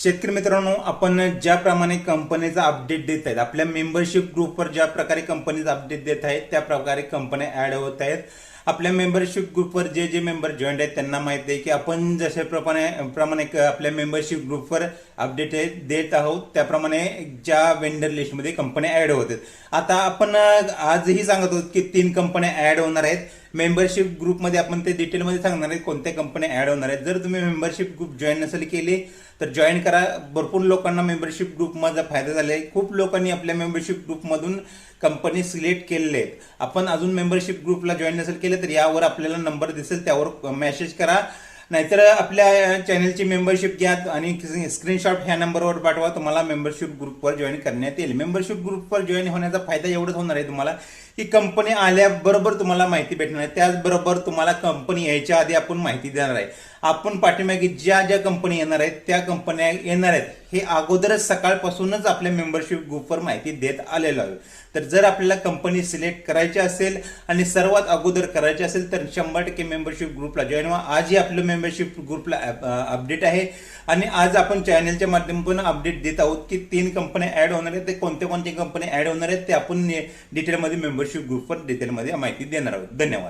शेतकरी मित्रांनो आपण ज्याप्रमाणे कंपनीचा अपडेट देत आहेत आपल्या मेंबरशिप ग्रुपवर ज्या प्रकारे कंपनीचा अपडेट देत आहेत त्या प्रकारे कंपन्या ॲड होत आहेत. आपल्या मेंबरशिप ग्रुपवर जे जे मेंबर जॉईंट आहेत त्यांना माहीत आहे की आपण जशाप्रमाणे प्रमाणे क- आपल्या मेंबरशिप ग्रुपवर अपडेट देत आहोत त्याप्रमाणे ज्या वेंडर लिस्टमध्ये कंपन्या ॲड होत. आहेत आता आपण आजही सांगत आहोत की तीन कंपन्या ॲड होणार आहेत. मेंबरशिप ग्रुपमध्ये आपण ते डिटेलमध्ये सांगणार आहेत कोणत्या कंपन्या ॲड होणार आहेत. जर तुम्ही मेंबरशिप ग्रुप जॉईन नसेल केली तर जॉईन करा. भरपूर लोकांना मेंबरशिप ग्रुपमध्ये फायदा झाला आहे खूप लोकांनी आपल्या मेंबरशिप ग्रुपमधून कंपनी सिलेक्ट केलेले आहेत. आपण अजून मेंबरशिप ग्रुपला जॉईन नसेल केलं तर यावर आपल्याला नंबर दिसेल त्यावर मेसेज करा. नाहीतर आपल्या चॅनलची मेंबरशिप घ्या आणि स्क्रीनशॉट ह्या नंबरवर पाठवा. तुम्हाला मेंबरशिप ग्रुपवर जॉईन करण्यात येईल. मेंबरशिप ग्रुपवर जॉईन होण्याचा फायदा एवढंच होणार आहे तुम्हाला की कंपनी आल्याबरोबर तुम्हाला माहिती भेटणार आहे. त्याचबरोबर तुम्हाला कंपनी यायच्या आधी आपण माहिती देणार आहे. आपण पाठीमागे ज्या ज्या कंपनी येणार आहेत त्या कंपन्या येणार आहेत हे अगोदरच सकाळपासूनच आपल्या मेंबरशिप ग्रुपवर माहिती देत आलेलो आहे तर जर आपल्याला कंपनी सिलेक्ट करायची असेल आणि सर्वात अगोदर करायची असेल तर शंभर टक्के मेंबरशिप ग्रुपला जॉईन व्हा. आजही आपलं मेंबरशिप ग्रुपला अपडेट आहे. आणि आज आपण चॅनलच्या माध्यमातून अपडेट देत आहोत की तीन कंपन्या ऍड होणार आहेत ते कोणत्या कोणत्या कंपन्या ऍड होणार आहेत ते आपण डिटेलमध्ये मेंबरशिप ग्रुपवर डिटेलमध्ये माहिती देणार आहोत. धन्यवाद.